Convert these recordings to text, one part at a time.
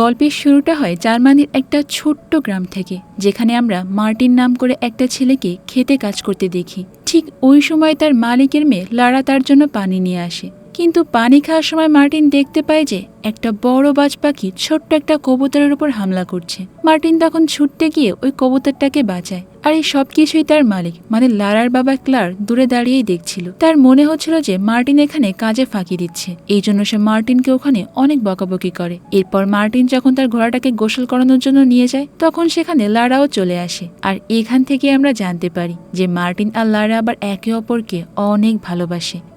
গল্পের শুরুটা হয় জার্মানির একটা ছোট্ট গ্রাম থেকে, যেখানে আমরা মার্টিন নাম করে একটা ছেলেকে খেতে কাজ করতে দেখি। ঠিক ওই সময় তার মালিকের মেয়ে লারা তার জন্য পানি নিয়ে আসে। কিন্তু পানি খাওয়ার সময় মার্টিন দেখতে পায় যে একটা বড় বাজ পাখি ছোট্ট একটা কবুতরের উপর হামলা করছে। মার্টিন তখন ছুটতে গিয়ে ওই কবুতরটাকে বাঁচায়। আর এই সব কিছুই তার মালিক মানে লারার বাবা ক্লার দূরে দাঁড়িয়েই দেখছিল। তার মনে হচ্ছিল যে মার্টিন এখানে কাজে ফাঁকি দিচ্ছে। এই জন্য সে মার্টিনকে ওখানে অনেক বকাবকি করে। এরপর মার্টিন যখন তার ঘোড়াটাকে গোসল করানোর জন্য নিয়ে যায়, তখন সেখানে লারাও চলে আসে। আর এখান থেকে আমরা জানতে পারি যে মার্টিন আর লারা আবার একে অপরকে অনেক ভালোবাসে।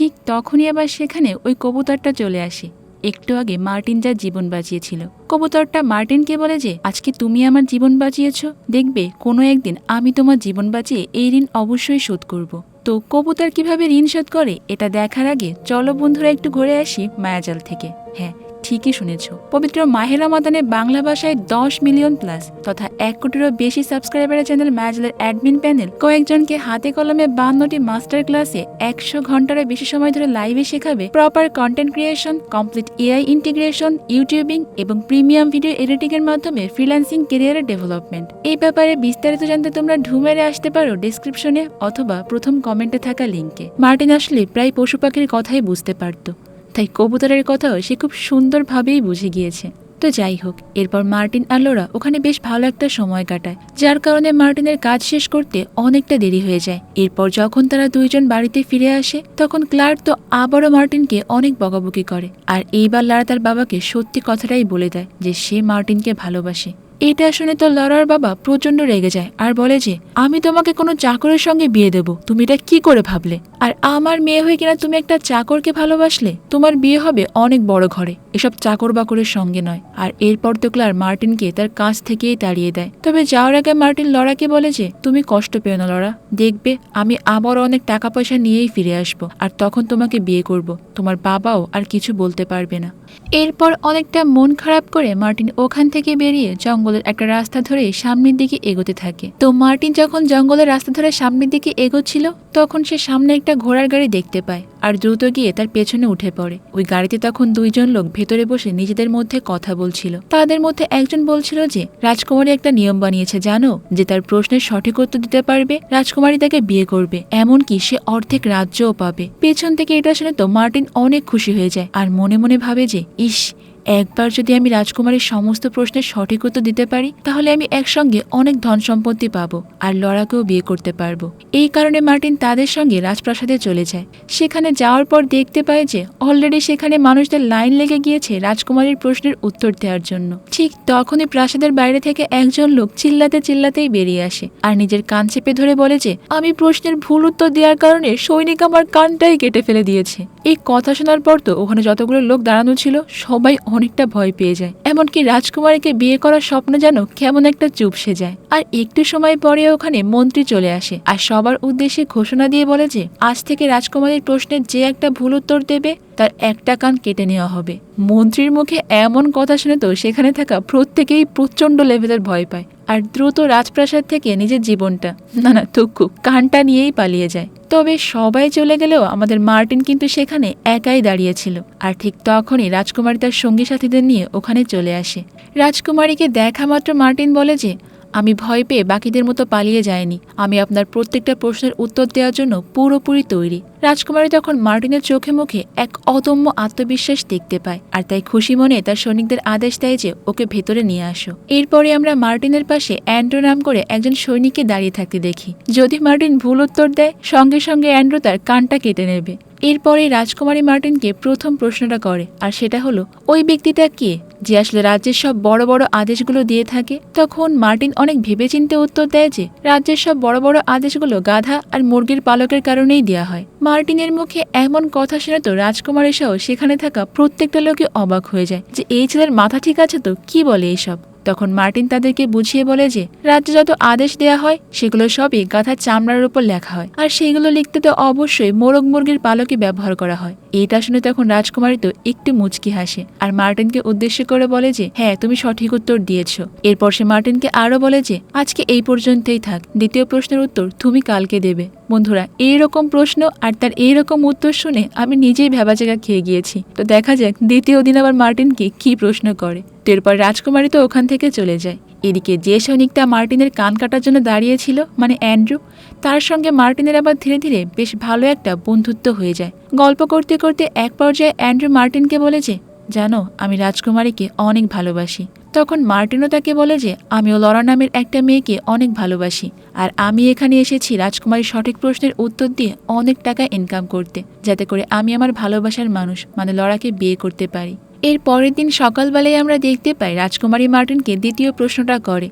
ঠিক তখনই আবার সেখানে ওই কবুতরটা চলে আসে। একটু আগে মার্টিন যার জীবন বাঁচিয়েছিল। কবুতরটা মার্টিনকে বলে যে, আজকে তুমি আমার জীবন বাঁচিয়েছ। দেখবে, কোনো একদিন আমি তোমার জীবন বাঁচিয়ে এই ঋণ অবশ্যই শোধ করব। তো কবুতর কীভাবে ঋণ শোধ করে, এটা দেখার আগে চলো বন্ধুরা একটু ঘুরে আসি মায়াজাল থেকে। হ্যাঁ ঠিকই শুনেছ। পবিত্র মাহেরা মাদানে বাংলা ভাষায় দশ মিলিয়ন প্লাস তথা এক কোটিরও বেশি সাবস্ক্রাইবারের চ্যানেল ম্যাজলের অ্যাডমিন প্যানেল কয়েকজনকে হাতে কলমে বান্নটি মাস্টার ক্লাসে একশো ঘন্টারও বেশি সময় ধরে লাইভে শেখাবে। Proper content creation complete AI integration YouTubing এবং প্রিমিয়াম ভিডিও এডিটিং এর মাধ্যমে ফ্রিল্যান্সিং কেরিয়ারের ডেভেলপমেন্ট এই ব্যাপারে বিস্তারিত জানতে তোমরা ঢুমেরে আসতে পারো ডিসক্রিপশনে অথবা প্রথম কমেন্টে থাকা লিঙ্কে মার্টিন আসলে প্রায় পশু পাখির কথাই বুঝতে পারতো। তাই কবুতরের কথাও সে খুব সুন্দরভাবেই বুঝে গিয়েছে। তো যাই হোক, এরপর মার্টিন আর লোরা ওখানে বেশ ভালো একটা সময় কাটায়, যার কারণে মার্টিনের কাজ শেষ করতে অনেকটা দেরি হয়ে যায়। এরপর যখন তারা দুইজন বাড়িতে ফিরে আসে, তখন ক্লার্ক তো আবারও মার্টিনকে অনেক বকাবকি করে। আর এইবার লারা তার বাবাকে সত্যি কথাটাই বলে দেয় যে সে মার্টিনকে ভালোবাসে। এটা শুনে তো লরার বাবা প্রচণ্ড রেগে যায় আর বলে যে, আমি তোমাকে কোনো চাকরের সঙ্গে বিয়ে দেব। তুমি এটা কি করে ভাবলে? আর আমার মেয়ে হয়ে কিনা তুমি একটা চাকরকে ভালোবাসলে? তোমার বিয়ে হবে অনেক বড় ঘরে। এসব চাকর বাকরের সঙ্গে নয়। আর এরপর তো ক্লার মার্টিনকে তার কাছ থেকেই তাড়িয়ে দেয়। তবে যাওয়ার আগে মার্টিন লড়াকে বলে যে, তুমি কষ্ট পেও না লড়া দেখবে, আমি আবার অনেক টাকা পয়সা নিয়েই ফিরে আসব। আর তখন তোমাকে বিয়ে করব। তোমার বাবাও আর কিছু বলতে পারবে না। এরপর অনেকটা মন খারাপ করে মার্টিন ওখান থেকে বেরিয়ে জঙ্গলের একটা রাস্তা ধরে সামনের দিকে এগোতে থাকে। তো মার্টিন যখন জঙ্গলের রাস্তা ধরে সামনের দিকে এগোচ্ছিল, তখন সে সামনে একটা ঘোড়ার গাড়ি দেখতে পায়। আর দ্রুত গিয়ে তার পেছনে উঠে পড়ে। ওই গাড়িতে তখন দুইজন লোক ভেতরে বসে নিজেদের মধ্যে কথা বলছিল। তাদের মধ্যে একজন বলছিল যে, রাজকুমারী একটা নিয়ম বানিয়েছে, জানো? যে তার প্রশ্নের সঠিক উত্তর দিতে পারবে, রাজকুমারী তাকে বিয়ে করবে। এমনকি সে অর্ধেক রাজ্যও পাবে। পেছন থেকে এটা শুনে তো মার্টিন অনেক খুশি হয়ে যায় আর মনে মনে ভাবে যে, ইস একবার যদি আমি রাজকুমারীর সমস্ত প্রশ্নের সঠিক উত্তর দিতে পারি, তাহলে আমি একসঙ্গে অনেক ধন সম্পত্তি পাবো আর লড়াকেও বিয়ে করতে পারব। এই কারণে মার্টিন তাদের সঙ্গে রাজপ্রাসাদে চলে যায়। সেখানে যাওয়ার পর দেখতে পায় যে অলরেডি সেখানে মানুষদের লাইন লেগে গিয়েছে রাজকুমারীর প্রশ্নের উত্তর দেওয়ার জন্য। ঠিক তখনই প্রাসাদের বাইরে থেকে একজন লোক চিল্লাতে চিল্লাতেই বেরিয়ে আসে আর নিজের কান চেপে ধরে বলে যে, আমি প্রশ্নের ভুল উত্তর দেওয়ার কারণে সৈনিক আমার কানটাই কেটে ফেলে দিয়েছে। এই কথা শোনার পর তো ওখানে যতগুলো লোক দাঁড়ানো ছিল, সবাই অনেকটা ভয় পেয়ে যায়। এমনকি রাজকুমারীকে বিয়ে করার স্বপ্ন যেন কেমন একটা চুপসে যায়। আর একটু সময় পরে ওখানে মন্ত্রী চলে আসে। আর সবার উদ্দেশ্যে ঘোষণা দিয়ে বলে যে, আজ থেকে রাজকুমারীর প্রশ্নের যে একটা ভুল উত্তর দেবে, তার একটা কান কেটে নেওয়া হবে। মন্ত্রীর মুখে এমন কথা শুনে তো সেখানে থাকা প্রত্যেকেই প্রচণ্ড লেভেলের ভয় পায়। আর দ্রুত রাজপ্রাসাদ থেকে নিজের জীবনটা, না না তুক্কু কানটা নিয়েই পালিয়ে যায়। তবে সবাই চলে গেলেও আমাদের মার্টিন কিন্তু সেখানে একাই দাঁড়িয়েছিল আর ঠিক তখনই রাজকুমারী তার সঙ্গী সাথীদের নিয়ে ওখানে চলে আসে। রাজকুমারীকে দেখা মাত্র মার্টিন বলে যে, আমি ভয় পেয়ে বাকিদের মতো পালিয়ে যাইনি। আমি আপনার প্রত্যেকটা প্রশ্নের উত্তর দেওয়ার জন্য পুরোপুরি তৈরি। রাজকুমারী তখন মার্টিনের চোখে মুখে এক অদম্য আত্মবিশ্বাস দেখতে পায়, আর তাই খুশি মনে তার সৈনিকদের আদেশ দেয় যে ওকে ভেতরে নিয়ে আসো। এরপরে আমরা মার্টিনের পাশে অ্যান্ড্রো নাম করে একজন সৈনিককে দাঁড়িয়ে থাকতে দেখি। যদি মার্টিন ভুল উত্তর দেয়, সঙ্গে সঙ্গে অ্যান্ড্রো তার কানটা কেটে নেবে। এরপরে রাজকুমারী মার্টিনকে প্রথম প্রশ্নটা করে, আর সেটা হলো, ওই ব্যক্তিটা কে? যে আসলে রাজ্যের সব বড় বড় আদেশগুলো দিয়ে থাকে। তখন মার্টিন অনেক ভেবেচিন্তে উত্তর দেয় যে, রাজ্যের সব বড় বড় আদেশগুলো গাধা আর মুরগির পালকের কারণেই দেওয়া হয়। মার্টিনের মুখে এমন কথা শুনে তো রাজকুমারী সহ সেখানে থাকা প্রত্যেকটা লোকে অবাক হয়ে যায় যে এই ছেলের মাথা ঠিক আছে তো? কি বলে এইসব? তখন মার্টিন তাদেরকে বুঝিয়ে বলে যে, রাজ্যে যত আদেশ দেয়া হয়, সেগুলো সবই গাধার চামড়ার উপর লেখা হয়। আর সেগুলো লিখতে তো অবশ্যই মোরগ মুরগির পালকে ব্যবহার করা হয়। এটা শুনে তখন রাজকুমারী তো একটু মুচকি হাসে আর মার্টিনকে উদ্দেশ্য করে বলে যে হ্যাঁ তুমি সঠিক উত্তর দিয়েছ। এরপর সে মার্টিনকে আরও বলে যে, আজকে এই পর্যন্তই থাক। দ্বিতীয় প্রশ্নের উত্তর তুমি কালকে দেবে। বন্ধুরা, এইরকম প্রশ্ন আর তার এইরকম উত্তর শুনে আমি নিজেই ভেবাজাগা খেয়ে গিয়েছি। তো দেখা যাক দ্বিতীয় দিন আবার মার্টিনকে কি প্রশ্ন করে। এরপর রাজকুমারী তো ওখান থেকে চলে যায়। এদিকে যে সৈনিকটা মার্টিনের কান কাটার জন্য দাঁড়িয়েছিল মানে অ্যান্ড্রু, তার সঙ্গে মার্টিনের আবার ধীরে ধীরে বেশ ভালো একটা বন্ধুত্ব হয়ে যায়। গল্প করতে করতে এক পর্যায়ে অ্যান্ড্রু মার্টিনকে বলে যে, জানো, আমি রাজকুমারীকে অনেক ভালোবাসি। তখন মার্টিনও তাকে বলে যে, আমিও লরা নামের একটা মেয়েকে অনেক ভালোবাসি, আর আমি এখানে এসেছি রাজকুমারীর সঠিক প্রশ্নের উত্তর দিয়ে অনেক টাকা ইনকাম করতে, যাতে করে আমি আমার ভালোবাসার মানুষ মানে লরাকে বিয়ে করতে পারি। এর পরের দিন সকালবেলায় আমরা দেখতে পাই রাজকুমারী মার্টিনকে দ্বিতীয় প্রশ্নটা করে,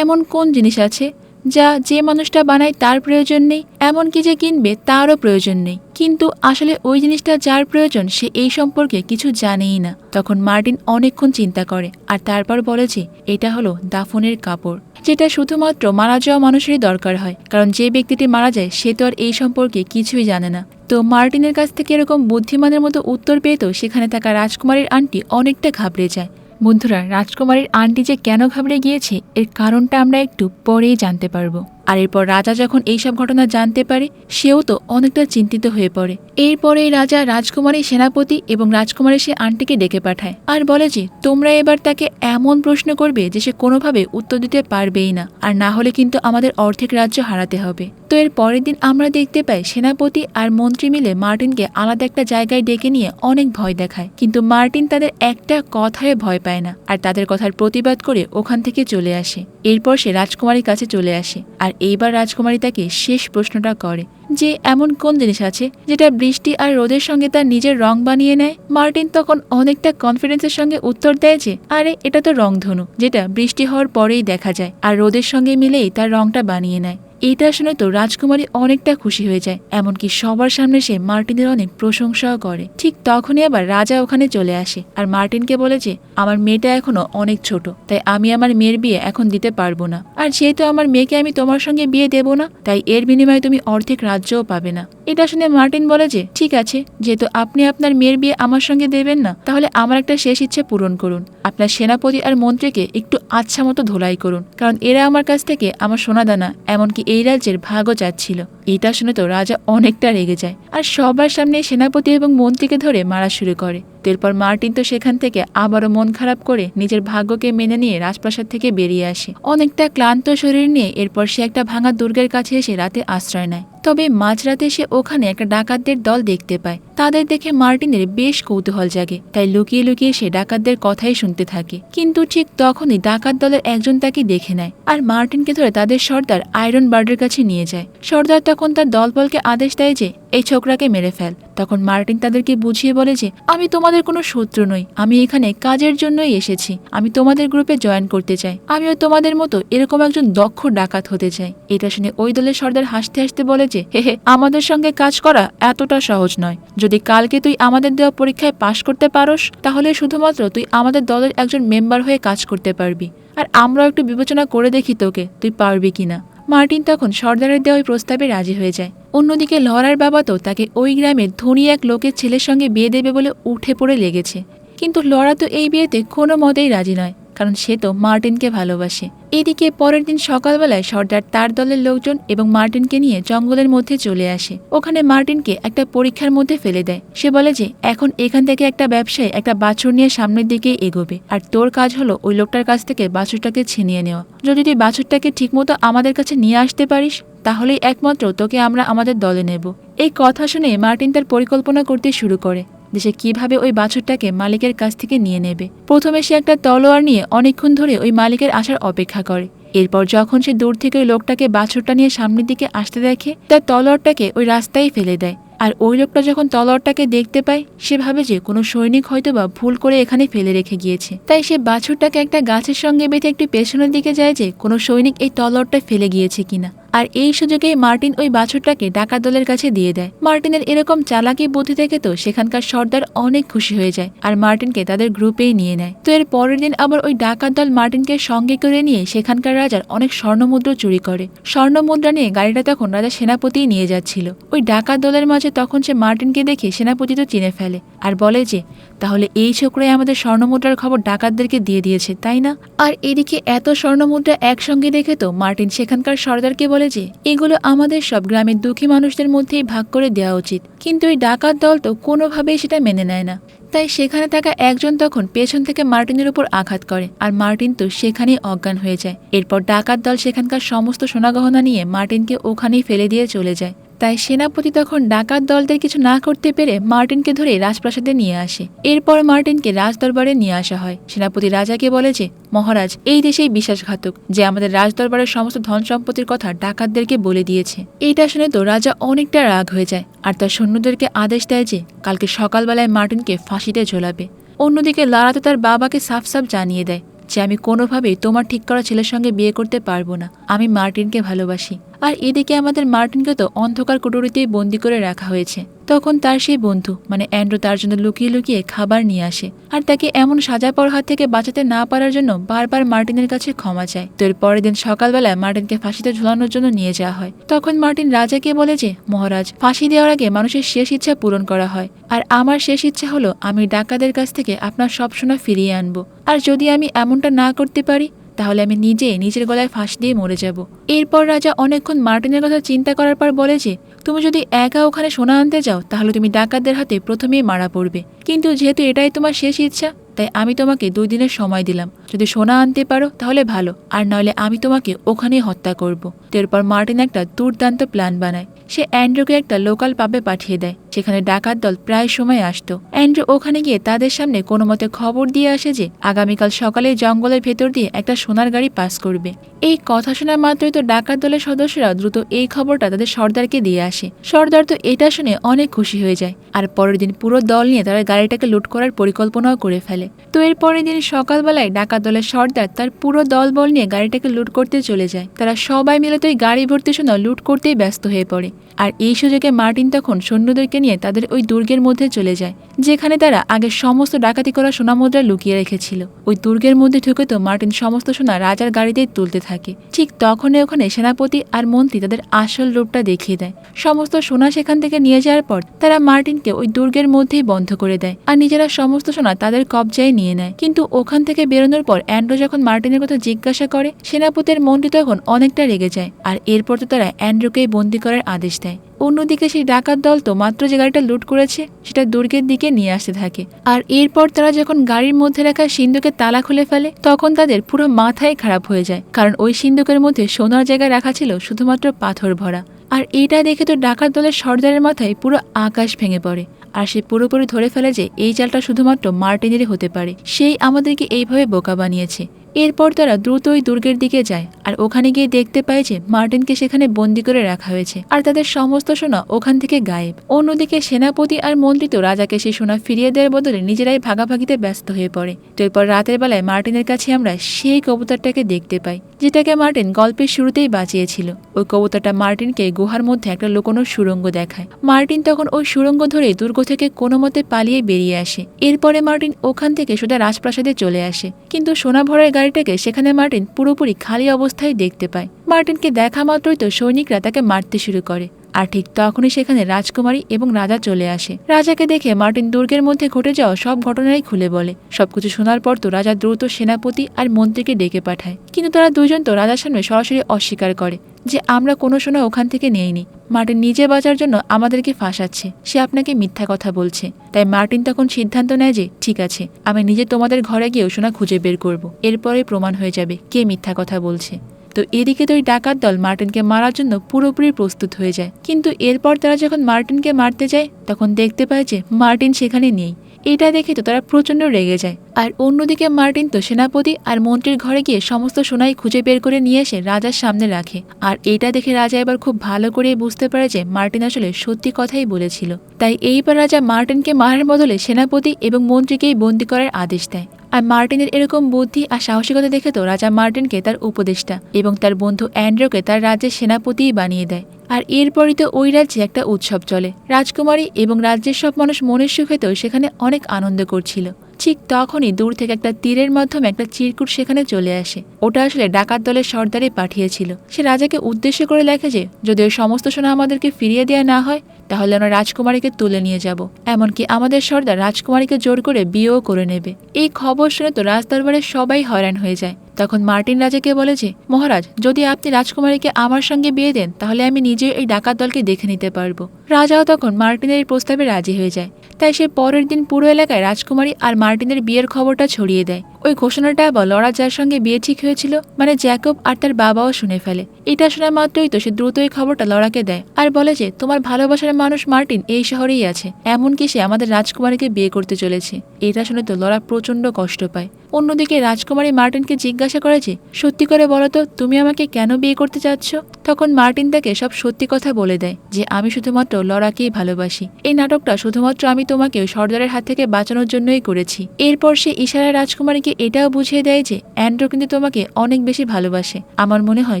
এমন কোন জিনিস আছে যা যে মানুষটা বানায় তার প্রয়োজন নেই? এমনকি যে কিনবে তারও প্রয়োজন নেই? কিন্তু আসলে ওই জিনিসটা যার প্রয়োজন সে এই সম্পর্কে কিছু জানেই না। তখন মার্টিন অনেকক্ষণ চিন্তা করে আর তারপর বলে যে, এটা হলো দাফনের কাপড়, যেটা শুধুমাত্র মারা যাওয়া মানুষেরই দরকার হয়। কারণ যে ব্যক্তিটি মারা যায় সে তো আর এই সম্পর্কে কিছুই জানে না। তো মার্টিনের কাছ থেকে এরকম বুদ্ধিমানের মতো উত্তর পেয়ে তো সেখানে থাকা রাজকুমারীর আন্টি অনেকটা ঘাবড়ে যায়। বন্ধুরা, রাজকুমারীর আন্টি যে কেন ঘাবড়ে গিয়েছে, এর কারণটা আমরা একটু পরেই জানতে পারব। আর এরপর রাজা যখন এইসব ঘটনা জানতে পারে, সেও তো অনেকটা চিন্তিত হয়ে পড়ে। এরপরে রাজা রাজকুমারী সেনাপতি এবং রাজকুমারী সে আন্টিকে ডেকে পাঠায় আর বলে যে, তোমরা এবার তাকে এমন প্রশ্ন করবে যে সে কোনোভাবে উত্তর দিতে পারবেই না, আর না হলে কিন্তু আমাদের অর্ধেক রাজ্য হারাতে হবে। তো এর পরের দিন আমরা দেখতে পাই সেনাপতি আর মন্ত্রী মিলে মার্টিনকে আলাদা একটা জায়গায় ডেকে নিয়ে অনেক ভয় দেখায়। কিন্তু মার্টিন তাদের একটা কথায় ভয় পায় না, আর তাদের কথার প্রতিবাদ করে ওখান থেকে চলে আসে। এরপর সে রাজকুমারীর কাছে চলে আসে, আর এইবার রাজকুমারী তাকে শেষ প্রশ্নটা করে যে এমন কোন জিনিস আছে যেটা বৃষ্টি আর রোদের সঙ্গে তার নিজের রং বানিয়ে নেয়? মার্টিন তখন অনেকটা কনফিডেন্সের সঙ্গে উত্তর দেয় যে, আরে, এটা তো রংধনু, যেটা বৃষ্টি হওয়ার পরেই দেখা যায়, আর রোদের সঙ্গে মিলেই তার রংটা বানিয়ে নেয়। এটা শুনে তো রাজকুমারী অনেকটা খুশি হয়ে যায়, এমনকি সবার সামনে সে মার্টিনের অনেক প্রশংসাও করে। ঠিক তখনই আবার রাজা ওখানে চলে আসে, আর মার্টিনকে বলে যে, আমার মেয়েটা এখনও অনেক ছোট, তাই আমি আমার মেয়ের বিয়ে এখন দিতে পারব না। আর যেহেতু আমার মেয়েকে আমি তোমার সঙ্গে বিয়ে দেব না, তাই এর বিনিময়ে তুমি অর্ধেক রাজ্যও পাবে না। এটা শুনে মার্টিন বলে যে, ঠিক আছে, যেহেতু আপনি আপনার মেয়ের বিয়ে আমার সঙ্গে দেবেন না, তাহলে আমার একটা শেষ ইচ্ছে পূরণ করুন। আপনার সেনাপতি আর মন্ত্রীকে একটু আচ্ছা মতো ধোলাই করুন, কারণ এরা আমার কাছ থেকে আমার সোনাদানা, এমনকি এই রাজ্যের ভাগও চাচ্ছিল এটা শুনে তো রাজা অনেকটা রেগে যায় আর সবার সামনে সেনাপতি এবং মন্ত্রীকে ধরে মারা শুরু করে। এরপর মার্টিন তো সেখান থেকে আবারও মন খারাপ করে নিজের ভাগ্যকে মেনে নিয়ে রাজপ্রাসাদ থেকে বেরিয়ে আসে। অনেকটা ক্লান্ত শরীর নিয়ে এরপর সে একটা ভাঙা দুর্গের কাছে এসে রাতে আশ্রয় নেয়। তবে মাঝরাতে সে ওখানে একটা ডাকাতদের দল দেখতে পায়। তাদের দেখে মার্টিনের বেশ কৌতূহল জাগে, তাই লুকিয়ে লুকিয়ে সে ডাকাতদের কথাই শুনতে থাকে। কিন্তু ঠিক তখনই ডাকাত দলের একজন তাকে দেখে নেয়, আর মার্টিনকে ধরে তাদের সর্দার আয়রন বার্ডের কাছে নিয়ে যায়। সর্দার তখন তার দলবলকে আদেশ দেয় যে, এই ছোকরাকে মেরে ফেল, তখন মার্টিন তাদেরকে বুঝিয়ে বলে যে, আমি তোমাদের কোনো শত্রু নই। আমি এখানে কাজের জন্যই এসেছি। আমি তোমাদের গ্রুপে জয়েন করতে চাই। আমিও তোমাদের মতো এরকম একজন দক্ষ ডাকাত হতে চাই। এটা শুনে ওই দলের সর্দার হাসতে হাসতে বলে যে, হে হে, আমাদের সঙ্গে কাজ করা এতটা সহজ নয়। যদি কালকে তুই আমাদের দেওয়া পরীক্ষায় পাশ করতে পারোস, তাহলে শুধুমাত্র তুই আমাদের দলের একজন মেম্বার হয়ে কাজ করতে পারবি। আর আমরাও একটু বিবেচনা করে দেখি তোকে, তুই পারবি কিনা। মার্টিন তখন সর্দারের দেওয়া প্রস্তাবে রাজি হয়ে যায়। অন্যদিকে লরার বাবা তো তাকে ওই গ্রামের ধনী এক লোকের ছেলের সঙ্গে বিয়ে দেবে বলে উঠে পড়ে লেগেছে। কিন্তু লরা তো এই বিয়েতে কোনো মতেই রাজি নয়। কারণ সে তো মার্টিনকে ভালোবাসে। এদিকে পরের দিন সকালবেলায় সর্দার তার দলের লোকজন এবং মার্টিনকে নিয়ে জঙ্গলের মধ্যে চলে আসে। ওখানে মার্টিনকে একটা পরীক্ষার মধ্যে ফেলে দেয়। সে বলে যে, এখন এখান থেকে একটা ব্যবসায়ী একটা বাছুর নিয়ে সামনের দিকে এগোবে। আর তোর কাজ হলো ওই লোকটার কাছ থেকে বাছুরটাকে ছিনিয়ে নেওয়া। যদি তুই বাছুরটাকে ঠিকমতো আমাদের কাছে নিয়ে আসতে পারিস, তাহলেই একমাত্র তোকে আমরা আমাদের দলে নেব। এই কথা শুনে মার্টিন তার পরিকল্পনা করতে শুরু করে। সে কীভাবে ওই বাছুরটাকে মালিকের কাছ থেকে নিয়ে নেবে। প্রথমে সে একটা তলোয়ার নিয়ে অনেকক্ষণ ধরে ওই মালিকের আসার অপেক্ষা করে। এরপর যখন সে দূর থেকে ওই লোকটাকে বাছুরটা নিয়ে সামনের দিকে আসতে দেখে, তার তলোয়ারটাকে ওই রাস্তায় ফেলে দেয়। আর ওই লোকটা যখন তলোয়ারটাকে দেখতে পায়, সে ভাবে যে কোনো সৈনিক হয়তো বা ভুল করে এখানে ফেলে রেখে গিয়েছে। তাই সে বাছুরটাকে একটা গাছের সঙ্গে বেঁধে একটু পেছনের দিকে যায় যে কোনো সৈনিক এই তলোয়ারটা ফেলে গিয়েছে কিনা। আর এই সুযোগে মার্টিন ওই বাছুরটাকে ডাকাত দলের কাছে দিয়ে দেয়। মার্টিনের এরকম চালাকি বুদ্ধি থেকে তো সেখানকার সর্দার অনেক খুশি হয়ে যায় আর মার্টিনকে তাদের গ্রুপেই নিয়ে নেয়। তো এর পরের দিন আবার ওই ডাকাত দল মার্টিনকে সঙ্গে করে নিয়ে সেখানকার রাজার অনেক স্বর্ণমুদ্রা চুরি করে। স্বর্ণমুদ্রা নিয়ে গাড়িটা তখন রাজা সেনাপতিই নিয়ে যাচ্ছিল। ওই ডাকাত দলের মাঝে তখন সে মার্টিনকে দেখে সেনাপতি তো চিনে ফেলে আর বলে যে, তাহলে এই ছোকরাই আমাদের স্বর্ণমুদ্রার খবর ডাকাতদেরকে দিয়ে দিয়েছে, তাই না? আর এদিকে এত স্বর্ণমুদ্রা একসঙ্গে দেখে তো মার্টিন সেখানকার সর্দারকে বলে যে, এগুলো আমাদের সব গ্রামের দুঃখী মানুষদের মধ্যেই ভাগ করে দেওয়া উচিত। কিন্তু এই ডাকাত দল তো কোনোভাবেই সেটা মেনে নেয় না। তাই সেখানে থাকা একজন তখন পেছন থেকে মার্টিনের উপর আঘাত করে। আর মার্টিন তো সেখানেই অজ্ঞান হয়ে যায়। এরপর ডাকাত দল সেখানকার সমস্ত সোনাগহনা নিয়ে মার্টিনকে ওখানেই ফেলে দিয়ে চলে যায়। তাই সেনাপতি তখন ডাকাত দলদের কিছু না করতে পেরে মার্টিনকে ধরে রাজপ্রাসাদে নিয়ে আসে। এরপর মার্টিনকে রাজদরবারে নিয়ে আসা হয়। সেনাপতি রাজাকে বলে যে, মহারাজ, এই দেশেই বিশ্বাসঘাতক, যে আমাদের রাজদরবারের সমস্ত ধন সম্পত্তির কথা ডাকাতদেরকে বলে দিয়েছে। এইটা শুনে তো রাজা অনেকটা রাগ হয়ে যায় আর তার সৈন্যদেরকে আদেশ দেয় যে, কালকে সকালবেলায় মার্টিনকে ফাঁসিতে ঝোলাবে। অন্যদিকে লারা তো তার বাবাকে সাফ সাফ জানিয়ে দেয় যে, আমি কোনোভাবেই তোমার ঠিক করা ছেলের সঙ্গে বিয়ে করতে পারব না। আমি মার্টিনকে ভালোবাসি। আর এদিকে আমাদের মার্টিনকে তো অন্ধকার কুটুরিতেই বন্দি করে রাখা হয়েছে। তখন তার সেই বন্ধু মানে অ্যান্ড্রু তার জন্য লুকিয়ে লুকিয়ে খাবার নিয়ে আসে আর তাকে এমন সাজা পর হাত থেকে বাঁচাতে না পারার জন্য বারবার মার্টিনের কাছে ক্ষমা চায়। তো এর পরের দিন সকালবেলায় মার্টিনকে ফাঁসিতে ঝুলানোর জন্য নিয়ে যাওয়া হয়। তখন মার্টিন রাজাকে বলে যে, মহারাজ, ফাঁসি দেওয়ার আগে মানুষের শেষ ইচ্ছা পূরণ করা হয়। আর আমার শেষ ইচ্ছা হলো আমি ডাকাদের কাছ থেকে আপনার সব সোনা ফিরিয়ে আনব। আর যদি আমি এমনটা না করতে পারি তাহলে আমি নিজে নিজের গলায় ফাঁস দিয়ে মরে যাব। এরপর রাজা অনেকক্ষণ মার্টিনের কথা চিন্তা করার পর বলে যে, তুমি যদি একা ওখানে সোনা আনতে যাও, তাহলে তুমি ডাকাতদের হাতে প্রথমেই মারা পড়বে। কিন্তু যেহেতু এটাই তোমার শেষ ইচ্ছা তাই আমি তোমাকে দুই দিনের সময় দিলাম। যদি সোনা আনতে পারো, তাহলে ভালো। আর নইলে আমি তোমাকে ওখানেই হত্যা করব। এরপর মার্টিন একটা দুর্দান্ত প্ল্যান বানায়। সে অ্যান্ড্রুকে একটা লোকাল পাবে পাঠিয়ে দেয় সেখানে ডাকাত দল প্রায় সময় আসতো। অ্যান্ড্রু ওখানে গিয়ে তাদের সামনে কোনো মতে খবর দিয়ে আসে যে, আগামীকাল সকালে জঙ্গলের ভেতর দিয়ে একটা সোনার গাড়ি পাস করবে। এই কথা শোনা মাত্রই তো ডাকাত দলের সদস্যরা দ্রুত এই খবরটা তাদের সর্দারকে দিয়ে আসে। সর্দার তো এটা শুনে অনেক খুশি হয়ে যায়। আর পরের দিন পুরো দল নিয়ে তারা গাড়িটাকে লুট করার পরিকল্পনাও করে ফেলে। তো এর পরের দিন সকালবেলায় ডাকাত দলের সর্দার তার পুরো দল বল নিয়ে গাড়িটাকে লুট করতে চলে যায়। তারা সবাই মিলে তো এই গাড়ি ভর্তি শোনা লুট করতেই ব্যস্ত হয়ে পড়ে। আর এই সুযোগে মার্টিন তখন সৈন্যদেরকে নিয়ে তাদের ওই দুর্গের মধ্যে চলে যায়, যেখানে তারা আগে সমস্ত ডাকাতি করা সোনামুদ্রা লুকিয়ে রেখেছিল। ওই দুর্গের মধ্যে ঢুকে তো মার্টিন সমস্ত সোনা রাজার গাড়িতেই তুলতে থাকে। ঠিক তখনই ওখানে সেনাপতি আর মন্ত্রী তাদের আসল রূপটা দেখিয়ে দেয়। সমস্ত সোনা সেখান থেকে নিয়ে যাওয়ার পর তারা মার্টিনকে ওই দুর্গের মধ্যেই বন্ধ করে দেয়। আর নিজেরা সমস্ত সোনা তাদের কবজায় নিয়ে নেয়। কিন্তু ওখান থেকে বেরোনোর পর অ্যান্ড্রো যখন মার্টিনের কথা জিজ্ঞাসা করে, সেনাপতির মন্ত্রী তখন অনেকটা রেগে যায়। আর এরপর তো তারা অ্যান্ড্রোকেই বন্দি করার আদেশ দেয়। অন্যদিকে সেই ডাকাত দল তো মাত্র যে গাড়িটা লুট করেছে, সেটা দুর্গের দিকে নিয়ে আসতে থাকে। আর এরপর তারা যখন গাড়ির মধ্যে রাখা সিন্ধুকের তালা খুলে ফেলে, তখন তাদের পুরো মাথায় খারাপ হয়ে যায়। কারণ ওই সিন্ধুকের মধ্যে সোনার জায়গায় রাখা ছিল শুধুমাত্র পাথর ভরা আর এটা দেখে তো ডাকাত দলের সর্দারের মাথায় পুরো আকাশ ভেঙে পড়ে। আর সে পুরোপুরি ধরে ফেলে যে এই চালটা শুধুমাত্র মার্টিনেরই হতে পারে। সেই আমাদেরকে এইভাবে বোকা বানিয়েছে। এরপর তারা দ্রুত ওই দুর্গের দিকে যায়, আর ওখানে গিয়ে দেখতে পায় যে মার্টিনকে সেখানে বন্দি করে রাখা হয়েছে, আর তাদের সমস্ত সোনা ওখান থেকে গায়েব। অন্যদিকে সেনাপতি আর মন্ত্রী তো রাজাকে সেই সোনা ফিরিয়ে দেওয়ার বদলে নিজেরাই ভাগাভাগিতে ব্যস্ত হয়ে পড়ে। তো এরপর রাতের বেলায় মার্টিনের কাছে আমরা সেই কবুতরটাকে দেখতে পাই, যেটাকে মার্টিন গল্পের শুরুতেই বাঁচিয়েছিল। ওই কবুতরটা মার্টিনকে গুহার মধ্যে একটা লুকোনোর সুড়ঙ্গ দেখায়। মার্টিন তখন ওই সুড়ঙ্গ ধরে দুর্গ থেকে কোনো মতে পালিয়ে বেরিয়ে আসে। এরপরে মার্টিন ওখান থেকে সোজা রাজপ্রাসাদে চলে আসে। কিন্তু সোনা ভরের গাড়িটাকে সেখানে মার্টিন পুরোপুরি খালি অবস্থায় দেখতে পায়। মার্টিনকে দেখা মাত্রই তো সৈনিকরা তাকে মারতে শুরু করে। আর ঠিক তখনই সেখানে রাজকুমারী এবং রাজা চলে আসে। রাজাকে দেখে মার্টিন দুর্গের মধ্যে ঘটে যাওয়া সব ঘটনাই খুলে বলে। সবকিছু শোনার পর তো রাজা দ্রুত সেনাপতি আর মন্ত্রীকে ডেকে পাঠায়। কিন্তু তারা দুজন তো রাজার সামনে সরাসরি অস্বীকার করে। যে আমরা কোনো সোনা ওখান থেকে নেইনি। মার্টিন নিজে বাঁচার জন্য আমাদেরকে ফাঁসাচ্ছে। সে আপনাকে মিথ্যা কথা বলছে। তাই মার্টিন তখন সিদ্ধান্ত নেয় যে, ঠিক আছে, আমি নিজে তোমাদের ঘরে গিয়েও সোনা খুঁজে বের করব। এরপরে প্রমাণ হয়ে যাবে কে মিথ্যা কথা বলছে। তো এদিকে তো ওই ডাকাত দল মার্টিনকে মারার জন্য পুরোপুরি প্রস্তুত হয়ে যায়। কিন্তু এরপর তারা যখন মার্টিনকে মারতে যায়, তখন দেখতে পায় যে, মার্টিন সেখানে নেই। এটা দেখে তো তারা প্রচণ্ড রেগে যায়। আর অন্যদিকে মার্টিন তো সেনাপতি আর মন্ত্রীর ঘরে গিয়ে সমস্ত সোনাই খুঁজে বের করে নিয়ে এসে রাজার সামনে রাখে। আর এটা দেখে রাজা এবার খুব ভালো করে বুঝতে পারে যে মার্টিন আসলে সত্যি কথাই বলেছিল। তাই এইবার রাজা মার্টিনকে মারার বদলে সেনাপতি এবং মন্ত্রীকেই বন্দি করার আদেশ দেয়। আর মার্টিনের এরকম বুদ্ধি আর সাহসিকতা দেখে তো রাজা মার্টিনকে তার উপদেষ্টা এবং তার বন্ধু অ্যান্ড্রোকে তার রাজ্যের সেনাপতিই বানিয়ে দেয়। আর এরপরই তো ওই রাজ্যে একটা উৎসব চলে। রাজকুমারী এবং রাজ্যের সব মানুষ মনের সুখেতেও সেখানে অনেক আনন্দ করছিল। ঠিক তখনই দূর থেকে একটা তীরের মাধ্যমে একটা চিরকুট সেখানে চলে আসে। ওটা আসলে ডাকাত দলের সর্দারে পাঠিয়েছিল। সে রাজাকে উদ্দেশ্য করে লেখে যে, যদি ওই সমস্ত সোনা আমাদেরকে ফিরিয়ে দেওয়া না হয়, তাহলে আমরা রাজকুমারীকে তুলে নিয়ে যাব। এমনকি আমাদের সর্দার রাজকুমারীকে জোর করে বিয়েও করে নেবে। এই খবর শুনে তো রাজদরবারে সবাই হয়রান হয়ে যায়। তখন মার্টিন রাজাকে বলে যে, মহারাজ, যদি আপনি রাজকুমারীকে আমার সঙ্গে বিয়ে দেন, তাহলে আমি নিজে এই ডাকাত দলকে দেখে নিতে পারব। রাজাও তখন মার্টিনের এই প্রস্তাবে রাজি হয়ে যায়। তাই সে পরের দিন পুরো এলাকায় রাজকুমারী আর মার্টিনের বিয়ের খবরটা ছড়িয়ে দেয়। ওই ঘোষণাটা বা লড়া যার সঙ্গে বিয়ে ঠিক হয়েছিল মানে জ্যাকব আর তার বাবাও শুনে ফেলে। এটা শোনা মাত্রই তো সে দ্রুত এই খবরটা লড়াকে দেয় আর বলে যে, তোমার ভালোবাসার মানুষ মার্টিন এই শহরেই আছে। এমনকি সে আমাদের রাজকুমারীকে বিয়ে করতে চলেছে। এটা শুনে তো লড়া প্রচণ্ড কষ্ট পায়। অন্যদিকে রাজকুমারী মার্টিনকে জিজ্ঞাসা করে যে, সত্যি করে বলো তো, তুমি আমাকে কেন বিয়ে করতে চাচ্ছ? তখন মার্টিন তাকে সব সত্যি কথা বলে দেয় যে, আমি শুধুমাত্র লড়াকেই ভালোবাসি। এই নাটকটা শুধুমাত্র আমি তোমাকে সর্দারের হাত থেকে বাঁচানোর জন্যই করেছি। এরপর সে ইশারা রাজকুমারীকে এটাও বুঝিয়ে দেয় যে, অ্যান্ড্রো কিন্তু তোমাকে অনেক বেশি ভালোবাসে। আমার মনে হয়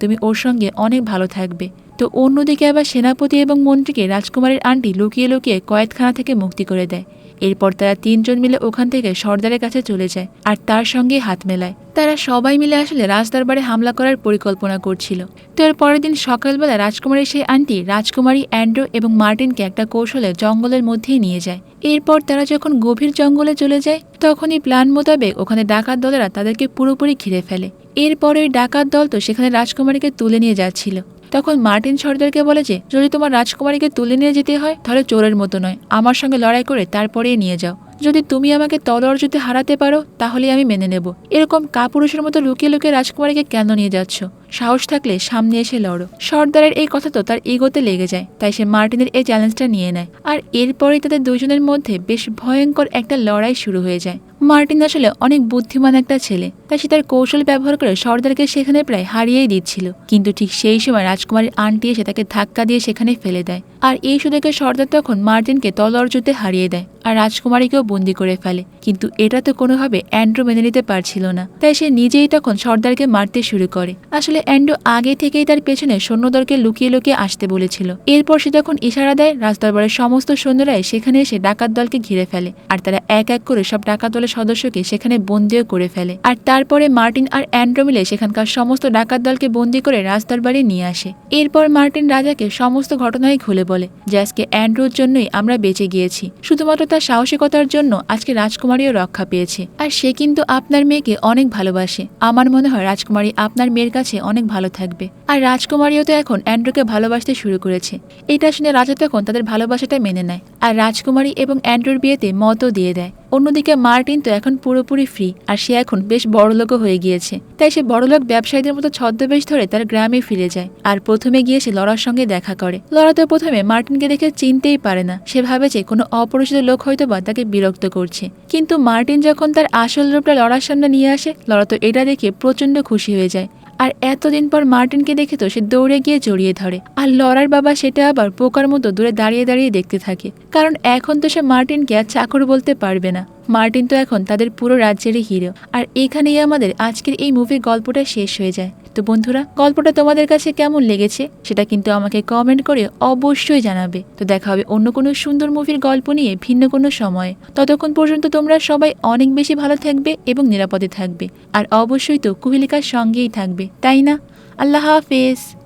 তুমি ওর সঙ্গে অনেক ভালো থাকবে। তো অন্যদিকে আবার সেনাপতি এবং মন্ত্রীকে রাজকুমারীর আন্টি লুকিয়ে লুকিয়ে কয়েদখানা থেকে মুক্তি করে দেয়। এরপর তারা তিনজন মিলে ওখান থেকে সর্দারের কাছে চলে যায় আর তার সঙ্গে হাত মেলায়। তারা সবাই মিলে আসলে রাজদরবারে হামলা করার পরিকল্পনা করছিল। তো এর পরের দিন সকালবেলা রাজকুমারীর সেই আন্টি, রাজকুমারী অ্যান্ড্রো এবং মার্টিনকে একটা কৌশলে জঙ্গলের মধ্যেই নিয়ে যায়। এরপর তারা যখন গভীর জঙ্গলে চলে যায়, তখনই প্ল্যান মোতাবেক ওখানে ডাকাত দলেরা তাদেরকে পুরোপুরি ঘিরে ফেলে। এরপর ওই ডাকাত দল তো সেখানে রাজকুমারীকে তুলে নিয়ে যাচ্ছিল। তখন মার্টিন সর্দারকে বলে যে, যদি তোমার রাজকুমারীকে তুলে নিয়ে যেতে হয়, তাহলে চোরের মতো নয়। আমার সঙ্গে লড়াই করে তারপরেই নিয়ে যাও। যদি তুমি আমাকে তলোয়ার যদি হারাতে পারো তাহলে আমি মেনে নেব। এরকম কাপুরুষের মতো লুকিয়ে লুকিয়ে রাজকুমারীকে কেন নিয়ে যাচ্ছ? সাহস থাকলে সামনে এসে লড়ো। সর্দারের এই কথা তো তার ইগোতে লেগে যায়, তাই সে মার্টিনের এই চ্যালেঞ্জটা নিয়ে নেয়। আর এরপরেই তাদের দুজনের মধ্যে বেশ ভয়ঙ্কর একটা লড়াই শুরু হয়ে যায়। মার্টিন আসলে অনেক বুদ্ধিমান একটা ছেলে, তাই সে তার কৌশল ব্যবহার করে সর্দারকে সেখানে প্রায় হারিয়েই দিচ্ছিল। কিন্তু ঠিক সেই সময় রাজকুমারীর আন্টি এসে তাকে ধাক্কা দিয়ে সেখানে ফেলে দেয়। আর এই সুযোগে সর্দার তখন মার্টিনকে যুদ্ধে হারিয়ে দেয় আর রাজকুমারীকেও বন্দি করে ফেলে। কিন্তু এটা তো কোনোভাবে অ্যান্ড্রো মেনে নিতে পারছিল না, তাই সে নিজেই তখন সর্দারকে মারতে শুরু করে। আসলে অ্যান্ড্রো আগে থেকেই তার পেছনে সৈন্যদলকে লুকিয়ে লুকিয়ে আসতে বলেছিল। এরপর সে যখন ইশারা দেয়, রাজদরবারের সমস্ত সৈন্যরাই সেখানে এসে ডাকাত দলকে ঘিরে ফেলে আর তারা এক এক করে সব ডাকাত দলের সদস্যকে সেখানে বন্দিও করে ফেলে। আর তারপরে মার্টিন আর অ্যান্ড্রো মিলে সেখানকার সমস্ত ডাকাত দলকে বন্দি করে রাজদরবারে নিয়ে আসে। এরপর মার্টিন রাজাকে সমস্ত ঘটনাই খুলে বলে যে আজকে অ্যান্ড্রোর জন্যই আমরা বেঁচে গিয়েছি। শুধুমাত্র তার সাহসিকতার জন্য আজকে রাজকুমারীও রক্ষা পেয়েছে। আর সে কিন্তু আপনার মেয়েকে অনেক ভালোবাসে। আমার মনে হয় রাজকুমারী আপনার মেয়ের কাছে অনেক ভালো থাকবে। আর রাজকুমারীও তো এখন অ্যান্ড্রোকে ভালোবাসতে শুরু করেছে। এটা শুনে রাজা তখন তাদের ভালোবাসাটা মেনে নেয়। আর রাজকুমারী এবং অ্যান্ড্রোর বিয়েতে মতও দিয়ে দেয়। অন্যদিকে মার্টিন তো এখন পুরোপুরি ফ্রি আর সে এখন বেশ বড়লোকও হয়ে গিয়েছে। তাই সে বড়লোক ব্যবসায়ীদের মতো ছদ্মবেশ ধরে তার গ্রামে ফিরে যায়। আর প্রথমে গিয়ে সে লড়ার সঙ্গে দেখা করে। লড়া তো প্রথমে মার্টিনকে দেখে চিনতেই পারে না। সে ভাবে যে কোনো অপরিচিত লোক হয়তো বা তাকে বিরক্ত করছে। কিন্তু মার্টিন যখন তার আসল রূপটা লড়ার সামনে নিয়ে আসে লড়া তো এটা দেখে প্রচণ্ড খুশি হয়ে যায়। আর এতদিন পর মার্টিনকে দেখে তো সে দৌড়ে গিয়ে জড়িয়ে ধরে। আর লড়ার বাবা সেটা আবার পোকার মতো দূরে দাঁড়িয়ে দাঁড়িয়ে দেখতে থাকে। কারণ এখন তো সে মার্টিনকে আর চাকর বলতে পারবে না। মার্টিন তো এখন তাদের পুরো রাজ্যেরই হিরো। আর এখানেই আমাদের আজকের এই মুভির গল্পটা শেষ হয়ে যায়। তো বন্ধুরা, গল্পটা তোমাদের কাছে কেমন লেগেছে সেটা কিন্তু আমাকে কমেন্ট করে অবশ্যই জানাবে। তো দেখা হবে অন্য কোনো সুন্দর মুভির গল্প নিয়ে ভিন্ন কোনো সময়ে। ততক্ষণ পর্যন্ত তোমরা সবাই অনেক বেশি ভালো থাকবে এবং নিরাপদে থাকবে। আর অবশ্যই তো কুহেলিকার সঙ্গেই থাকবে, তাই না? আল্লাহ হাফেজ।